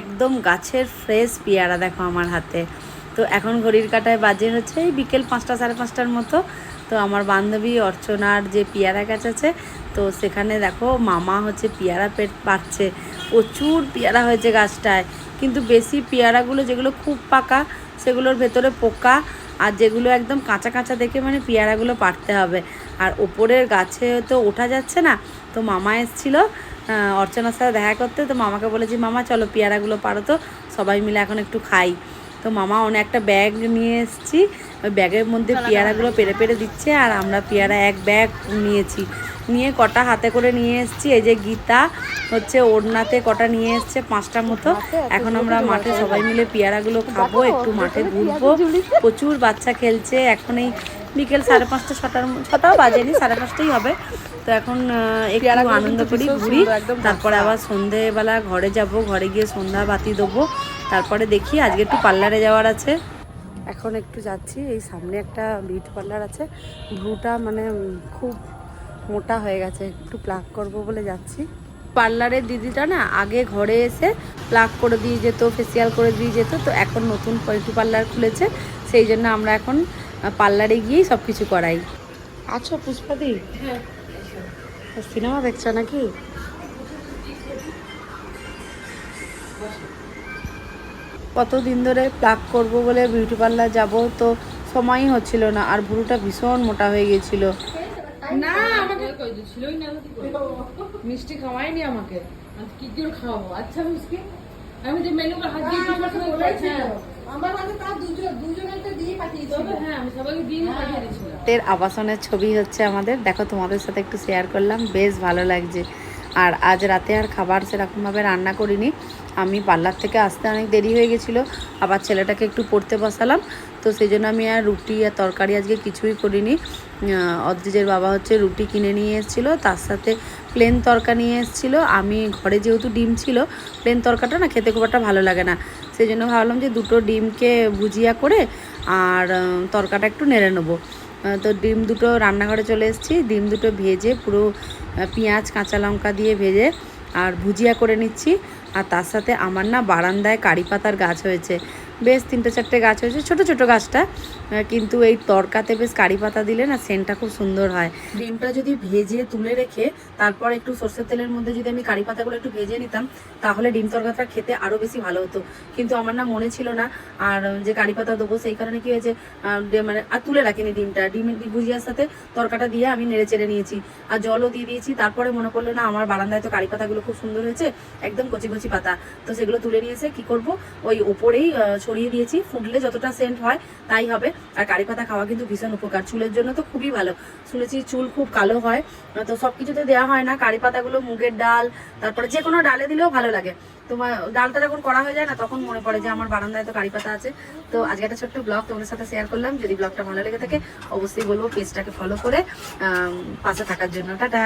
একদম গাছের ফ্রেশ পেয়ারা দেখো আমার হাতে। তো এখন ঘড়ির কাটায় বাজে হচ্ছে এই বিকেল পাঁচটা, সাড়ে পাঁচটার মতো। তো আমার বান্ধবী অর্চনার যে পেয়ারা গাছ আছে, তো সেখানে দেখো মামা হচ্ছে পেয়ারা পেট পাচ্ছে। প্রচুর পেয়ারা হয়েছে গাছটায়। কিন্তু বেশি পেয়ারাগুলো যেগুলো খুব পাকা, সেগুলোর ভেতরে পোকা আর যেগুলো একদম কাঁচা কাঁচা দেখে মানে পেয়ারাগুলো পাড়তে হবে। আর ওপরের গাছে তো ওঠা যাচ্ছে না। তো মামা এসেছিল অর্চনার সাথে দেখা করতে তো মামাকে বলেছি মামা চলো পেয়ারাগুলো পারো তো। সবাই মিলে এখন একটু খাই। তো মামা অনেক একটা ব্যাগ নিয়ে এসেছি। ওই ব্যাগের মধ্যে পেয়ারাগুলো পেরে পেরে দিচ্ছে আর আমরা পেয়ারা এক ব্যাগ নিয়েছি। নিয়ে কটা হাতে করে নিয়ে এসেছি। এই যে গীতা হচ্ছে ওড়নাতে কটা নিয়ে এসছে পাঁচটার মতো। এখন আমরা মাঠে সবাই মিলে পেয়ারাগুলো খাব একটু মাঠে ঘুরবো। প্রচুর বাচ্চা খেলছে। এখন এই বিকেল সাড়ে পাঁচটা ছটার ছটাও বাজেনি সাড়ে পাঁচটাই হবে। তো এখন একটু আনন্দ করি ঘুরি। তারপরে আবার সন্ধেবেলা ঘরে যাব ঘরে গিয়ে সন্ধ্যা বাতি দেবো। তারপরে দেখি আজকে একটু পার্লারে যাওয়ার আছে। এখন একটু যাচ্ছি এই সামনে একটা বিউটি পার্লার আছে। ভ্রুটা মানে খুব মোটা হয়ে গেছে একটু প্লাক করব বলে যাচ্ছি। পার্লারের দিদিটা না আগে ঘরে এসে প্লাক করে দিয়ে যেত ফেসিয়াল করে দিয়ে যেত তো এখন নতুন বিউটি পার্লার খুলেছে। সেই জন্য আমরা এখন পার্লারে গিয়েই সব কিছু করাই আছো পুষ্পাদি হ্যাঁ। সিনেমা দেখছ নাকি? কতদিন ধরে প্লাক করব বলে বিউটি পার্লার যাব তো সময়ই হচ্ছিল না আর ভুরুটা ভীষণ মোটা হয়ে গিয়েছিল না আমাকে ছিলই না মিষ্টি খাওয়ায়নি আমাকে। কি করে খাওয়াবো? আচ্ছা মিষ্টি। আমি যে মেনু হাত দিয়ে একটা বলেছি আমার হাতে তার দুজন দুজনেরটা দিয়ে হ্যাঁ আমি পাঠিয়ে দিয়েছিলাম এর আবাসনের ছবি হচ্ছে আমাদের। দেখো, তোমাদের সাথে একটু শেয়ার করলাম। বেশ ভালো লাগছে। আর আজ রাতে আর খাবার সেরকমভাবে রান্না করিনি। আমি পার্লার থেকে আসতে অনেক দেরি হয়ে গেছিল। আবার ছেলেটাকে একটু পড়তে বসালাম। তো সেই জন্য আমি আর রুটি আর তরকারি আজকে কিছুই করিনি। অদ্রিজের বাবা হচ্ছে রুটি কিনে নিয়ে এসেছিল। তার সাথে প্লেন তরকা নিয়ে এসেছিল। আমি ঘরে যেহেতু ডিম ছিল প্লেন তরকাটা না খেতে খুব একটা ভালো লাগে না। সেই জন্য ভাবলাম যে দুটো ডিমকে ভুজিয়া করে আর তরকাটা একটু নেড়ে নেব। তো ডিম দুটো রান্নাঘরে চলে এসেছি। ডিম দুটো ভেজে পুরো পেঁয়াজ, কাঁচা লঙ্কা দিয়ে ভেজে আর ভুজিয়া করে নিচ্ছি। আর তার সাথে আমার না বারান্দায় কারি পাতার গাছ হয়েছে। বেশ তিনটে চারটে গাছ হয়েছে, ছোট ছোট গাছটা কিন্তু এই তরকাতে বেশ কারি পাতা দিলে না সেন্টটা খুব সুন্দর হয়। ডিমটা যদি ভেজে তুলে রেখে তারপর একটু সর্ষের তেলের মধ্যে যদি আমি কারি পাতাগুলো একটু ভেজে নিতাম, তাহলে ডিম তরকাটা খেতে আরও বেশি ভালো হতো। কিন্তু আমার না মনে ছিল না, আর যে কারি পাতা দেবো সেই কারণে কি হয়েছে মানে আর তুলে রাখিনি ডিমটা। ডিমের ভুজিয়ার সাথে তরকাটা দিয়ে আমি নেড়ে চেড়ে নিয়েছি, আর জলও দিয়ে দিয়েছি। তারপরে মনে পড়ল না, আমার বারান্দায় তো কারি পাতাগুলো খুব সুন্দর হয়েছে, একদম কচি কচি পাতা। তো সেগুলো তুলে নিয়ে এসে কি করব, ওই ওপরেই ছড়িয়ে দিয়েছি। ফুটলে যতটা সেন্ট হয়, তাই হবে। আর কারি পাতা খাওয়া কিন্তু ভীষণ উপকার। চুলের জন্য তো খুবই ভালো। শুনেছি চুল খুব কালো হয়। তো সব কিছুতে দেওয়া হয় না। কারি পাতাগুলো, মুগের ডাল, তারপরে যে কোনো ডালে দিলেও ভালো লাগে। তোমার ডালটা যখন করা হয়ে যায় না, তখন মনে পড়ে যে আমার বারান্দায় তো কারি পাতা আছে। তো আজকে একটা ছোট্ট ব্লগ তোমাদের সাথে শেয়ার করলাম। যদি ব্লগটা ভালো লেগে থাকে, অবশ্যই বলব পেজটাকে ফলো করে পাশে থাকার জন্য। টাটা!